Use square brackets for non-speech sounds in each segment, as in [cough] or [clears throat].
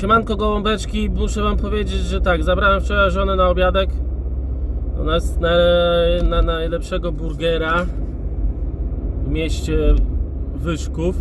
Siemanko gołąbeczki, muszę wam powiedzieć, że tak, zabrałem wczoraj żonę na obiadek. U nas na, na najlepszego burgera w mieście Wyszków.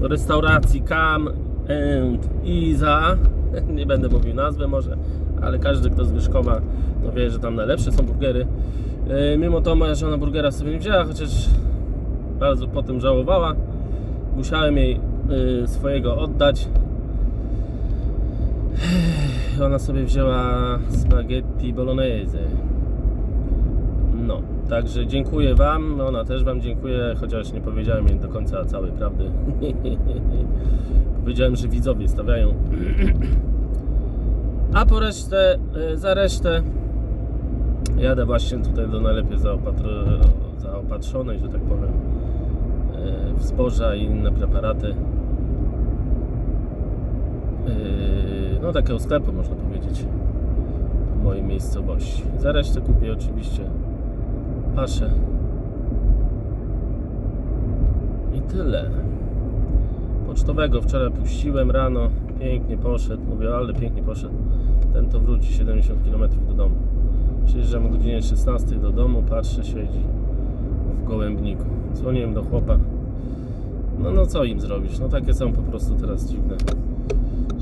Do restauracji Cam and Iza. [laughs] Nie będę mówił nazwy może, ale każdy kto z Wyszkowa no wie, że tam najlepsze są burgery. E, mimo to moja żona burgera sobie nie wzięła, chociaż bardzo po tym żałowała. Musiałem jej y, swojego oddać ona sobie wzięła spaghetti bolognese. No, także dziękuję Wam. Ona też Wam dziękuję, chociaż nie powiedziałem jej do końca całej prawdy. [laughs] powiedziałem, że widzowie stawiają. [clears throat] A po resztę, y, za resztę jadę właśnie tutaj do najlepiej zaopatr- zaopatrzonej, że tak powiem, y, w zboża i inne preparaty. No takiego sklepu można powiedzieć w mojej miejscowości. Za resztę kupię oczywiście paszę i tyle. Pocztowego wczoraj puściłem rano, pięknie poszedł, mówię, ale pięknie poszedł. Ten to wróci 70 km do domu. Przyjeżdżam o godzinie 16 do domu, patrzę, siedzi w gołębniku. Dzwoniłem do chłopa. No, no co im zrobisz? No takie są po prostu teraz dziwne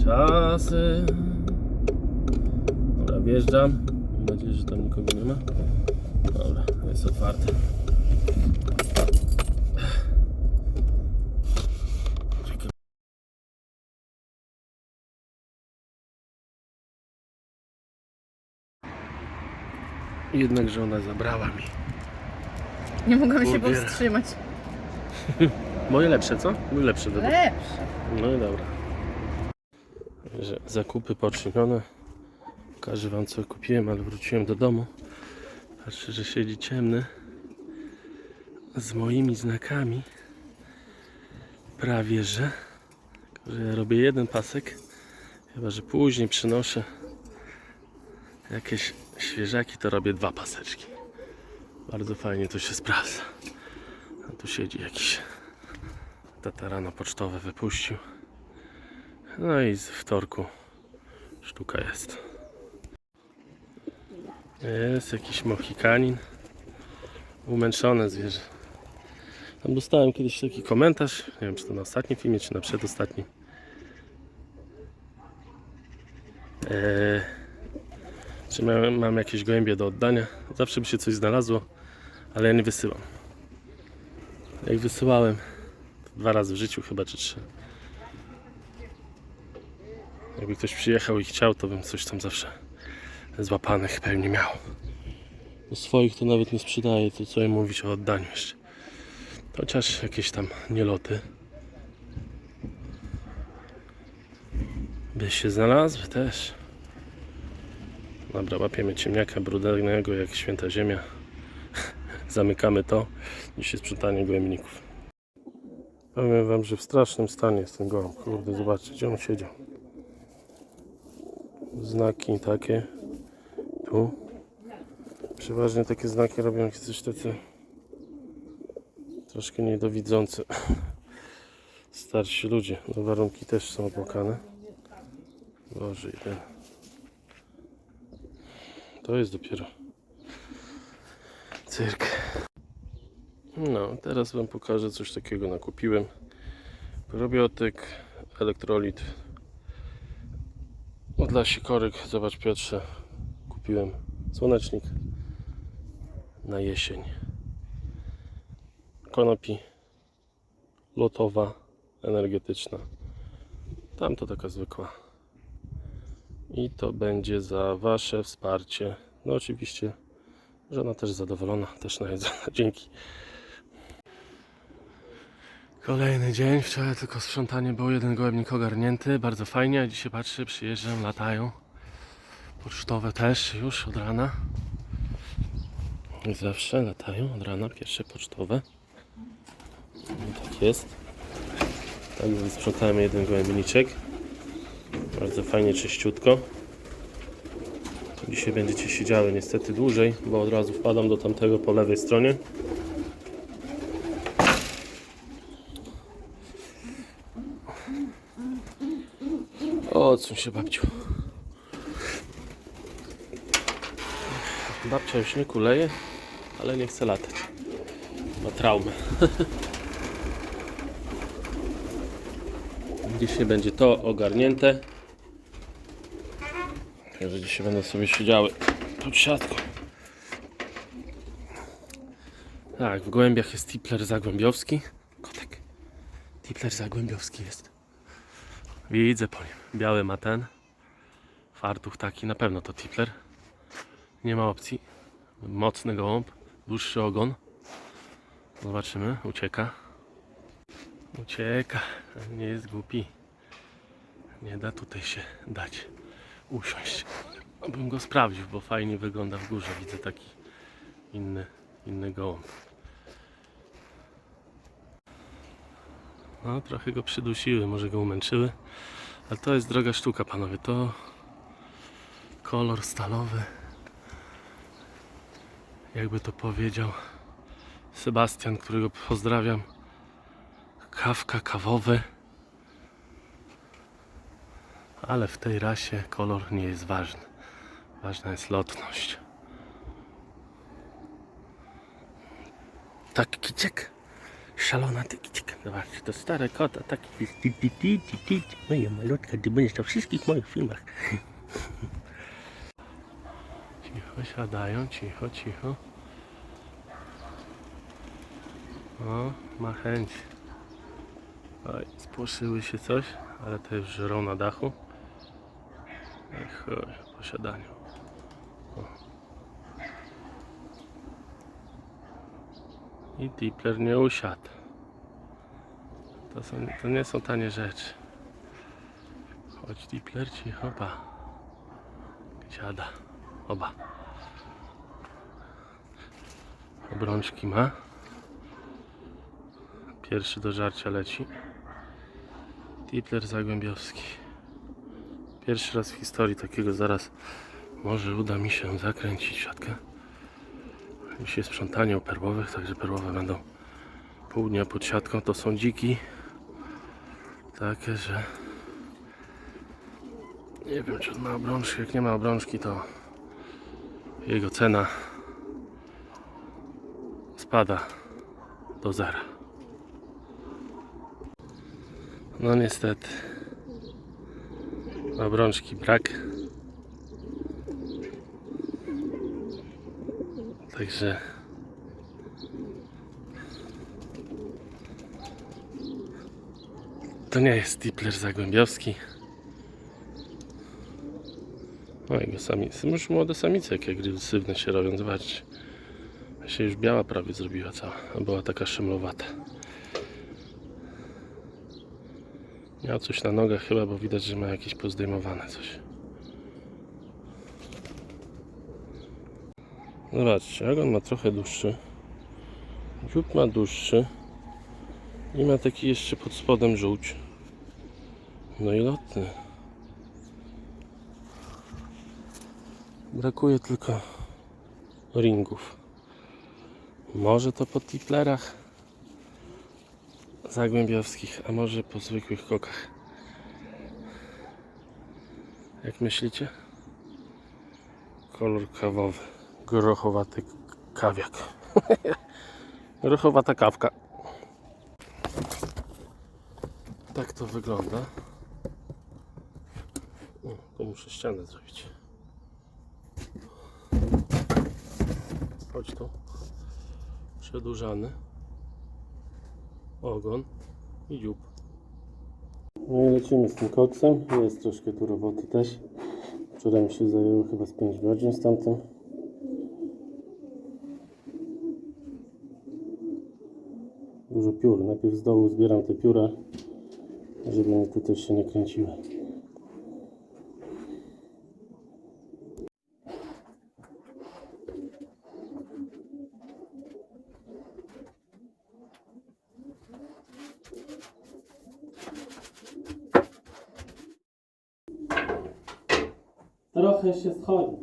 czasy. Dobra, wjeżdżam. Mam nadzieję, że tam nikogo nie ma. Dobra, jest otwarte. Jednakże ona zabrała mi. Nie mogłam się powstrzymać. [laughs] Moje lepsze, co? Mój lepszy według Lepsze. No i dobra. Że zakupy poczynione. Pokażę wam co kupiłem, ale wróciłem do domu. Patrzę, że siedzi ciemny. Z moimi znakami. Prawie że. Że ja robię jeden pasek. Chyba, że później przynoszę jakieś świeżaki, to robię dwa paseczki. Bardzo fajnie to się sprawdza. A tu siedzi jakiś tatarano pocztowe wypuścił. No i z wtorku sztuka jest. Jest jakiś mohikanin. Umęczone zwierzę. Tam dostałem kiedyś taki komentarz, nie wiem czy to na ostatnim filmie, czy na przedostatnim. Eee, czy mam, mam jakieś gołębie do oddania? Zawsze by się coś znalazło, ale ja nie wysyłam. Jak wysyłałem, Dwa razy w życiu chyba, czy trzy. Jakby ktoś przyjechał i chciał, to bym coś tam zawsze złapanych pewnie miał. Do swoich to nawet nie sprzedaję, to co im mówić o oddaniu jeszcze. Chociaż jakieś tam nieloty. By się znalazły też. Dobra, łapiemy ciemniaka brudnego jak święta ziemia. [laughs] Zamykamy to. Dzisiaj sprzątanie gołębników. Powiem wam, że w strasznym stanie jest ten gołąb. Kurde, zobaczcie, gdzie on siedział. Znaki takie. Tu. Przeważnie takie znaki robią jakieś tacy troszkę niedowidzące. Starsi ludzie. No warunki też są opłakane. Boże, jeden. To jest dopiero cyrk. No, teraz Wam pokażę coś takiego nakupiłem. Probiotyk, elektrolit. No, dla sikorek, zobacz Piotrze, kupiłem słonecznik na jesień. Konopi lotowa, energetyczna. Tam to taka zwykła. I to będzie za Wasze wsparcie. No oczywiście żona też zadowolona, też najedzona. [laughs] Dzięki. Kolejny dzień, wczoraj tylko sprzątanie było, jeden gołębnik ogarnięty, bardzo fajnie, dzisiaj patrzę, przyjeżdżam, latają. Pocztowe też już od rana. Jak zawsze latają od rana, pierwsze pocztowe. I tak jest. Tak więc sprzątałem jeden gołębniczek. Bardzo fajnie, czyściutko. Dzisiaj będziecie siedziały niestety dłużej, bo od razu wpadam do tamtego po lewej stronie. Odsuń się babciu. Babcia już nie kuleje, ale nie chce latać. Ma traumę. [laughs] Dzisiaj będzie to ogarnięte. Także dzisiaj będą sobie siedziały pod siatką. Tak, w głębiach jest tipler zagłębiowski. Kotek. Tipler zagłębiowski jest. Widzę po nim. Biały ma ten. Fartuch taki, na pewno to tipler. Nie ma opcji. Mocny gołąb, dłuższy ogon. Zobaczymy, ucieka. Ucieka, nie jest głupi. Nie da tutaj się dać usiąść. Bym go sprawdził, bo fajnie wygląda w górze. Widzę taki inny, inny gołąb. No, trochę go przydusiły, może go umęczyły. Ale to jest droga sztuka, panowie. To kolor stalowy. Jakby to powiedział Sebastian, którego pozdrawiam. Kawka, kawowy. Ale w tej rasie kolor nie jest ważny. Ważna jest lotność. Tak, kiciek. Szalona ty kiciek. Zobaczcie, to stare kota, taki jest. Ti, ti, ti, ti, ti. Moja malutka, ty będziesz na wszystkich moich filmach. [laughs] Cicho siadają, cicho, cicho. O, ma chęć. Oj, spłoszyły się coś, ale to już żrą na dachu. Ech, oj, po siadaniu. O. I Tipler nie usiadł. To, są, to nie są tanie rzeczy. Chodź Tipler, cicho, pa. Siada. Oba. Obrączki ma. Pierwszy do żarcia leci. Tipler Zagłębiowski. Pierwszy raz w historii takiego zaraz może uda mi się zakręcić siatkę. Dzisiaj sprzątanie u perłowych, także perłowe będą pół dnia pod siatką. To są dziki. Takie, że nie wiem czy on ma obrączki. Jak nie ma obrączki to jego cena spada do zera. No niestety. Obrączki brak. Także to nie jest tipler zagłębiowski. O jego samice. Już młode samice, jak agresywne się robią. Zobaczcie. Się już biała prawie zrobiła cała. Była taka szymlowata. Miał coś na nogach chyba, bo widać, że ma jakieś pozdejmowane coś. Zobaczcie, ogon ma trochę dłuższy. Dziób ma dłuższy. I ma taki jeszcze pod spodem żółć. No i lotny. Brakuje tylko ringów. Może to po tiplerach zagłębiowskich, a może po zwykłych kokach. Jak myślicie? Kolor kawowy. Grochowaty kawiak. [laughs] Grochowata kawka. Tak to wygląda. O, to muszę ścianę zrobić. Chodź tu. Przedłużany ogon i dziób. No i lecimy z tym koksem. Jest troszkę tu roboty też. Wczoraj mi się zajęło chyba z 5 godzin z tamtym. Dużo piór. Najpierw z dołu zbieram te pióra, żeby mi tu też się nie kręciły. Trochę się schodzi.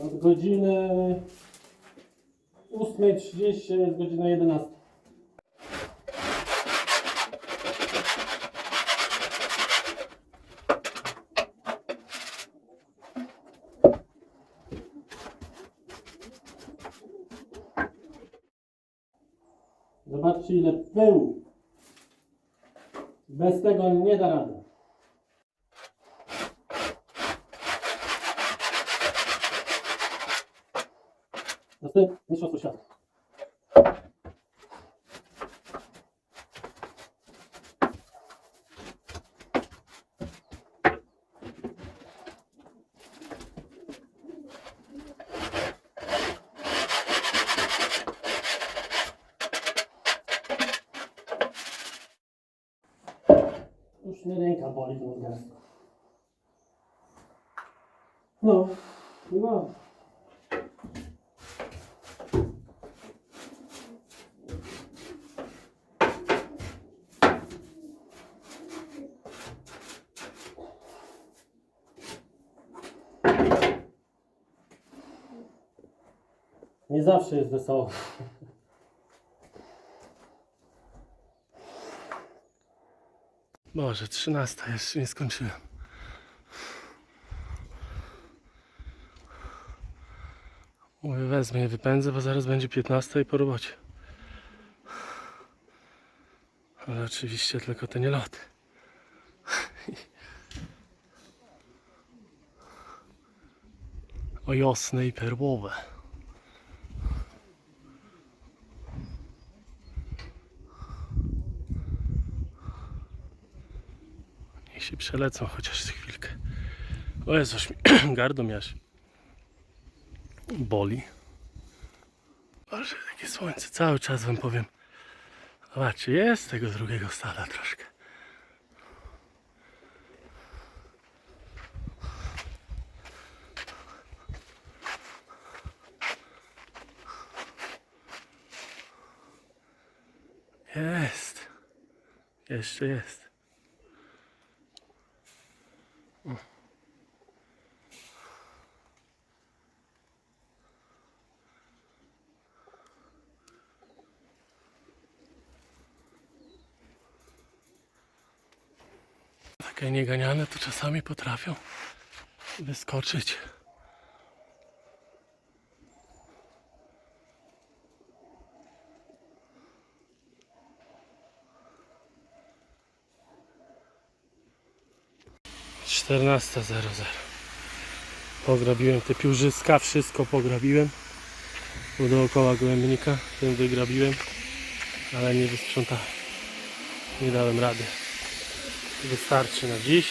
Od godziny 8.30 jest godzina 11. Zobaczcie ile pyłu. Bez tego nie da rady. Następny mistrzostwo świata. Już mnie ręka boli gwiazdą. No, i Nie zawsze jest wesoło. Boże, 13 jeszcze nie skończyłem. Mówię, wezmę je, wypędzę, bo zaraz będzie 15 i po robocie. Ale oczywiście tylko te nieloty. [laughs] O jasne i perłowe. Się przelecą chociaż chwilkę. O Jezuś mi [clears throat] gardło. Boli. Boże, takie słońce. Cały czas wam powiem. Zobaczcie, jest tego drugiego stada troszkę. Jest. Jeszcze jest. Nieganiane to czasami potrafią wyskoczyć. Czternasta zero zero. Pograbiłem te piórzyska, wszystko pograbiłem. Tu dookoła gołębnika, ten wygrabiłem, ale nie wysprzątałem. Nie dałem rady. Wystarczy na dziś.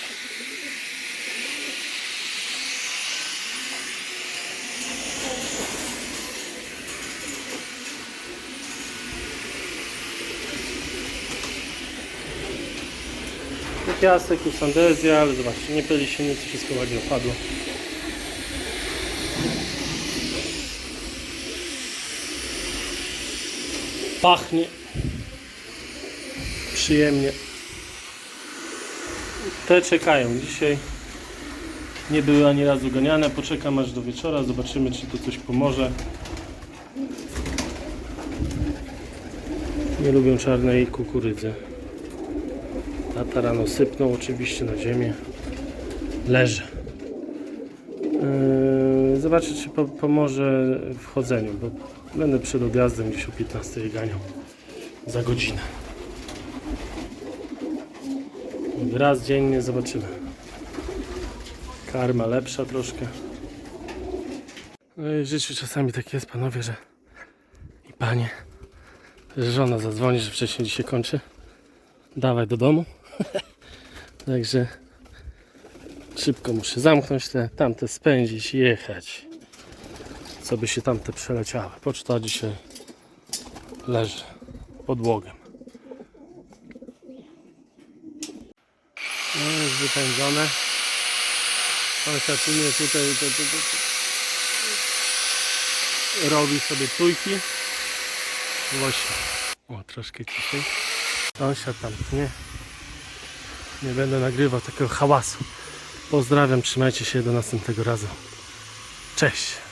Piasek, tu sandezja, ale zobaczcie, nie pyli się nic, wszystko ładnie opadło. Pachnie przyjemnie. Te czekają dzisiaj. Nie były ani razu ganiane. Poczekam aż do wieczora. Zobaczymy, czy to coś pomoże. Nie lubią czarnej kukurydzy. Tata rano sypnął oczywiście na ziemię. Leży. Yy, Zobaczę, czy po, pomoże w chodzeniu, bo będę przed odjazdem gdzieś o 15 je ganiał. Za godzinę. Raz dziennie zobaczymy. Karma lepsza troszkę. No i w czasami tak jest, panowie, że i panie, że żona zadzwoni, że wcześniej dzisiaj kończy. Dawaj do domu. [laughs] Także szybko muszę zamknąć te, tamte spędzić i jechać. Co by się tamte przeleciały. Poczta dzisiaj leży pod No jest wypędzone. Mnie tutaj to, to, to, to. robi sobie trójki. Właśnie. O, troszkę ciszej. Sąsiad tam nie. Nie będę nagrywał takiego hałasu. Pozdrawiam, trzymajcie się do następnego razu. Cześć.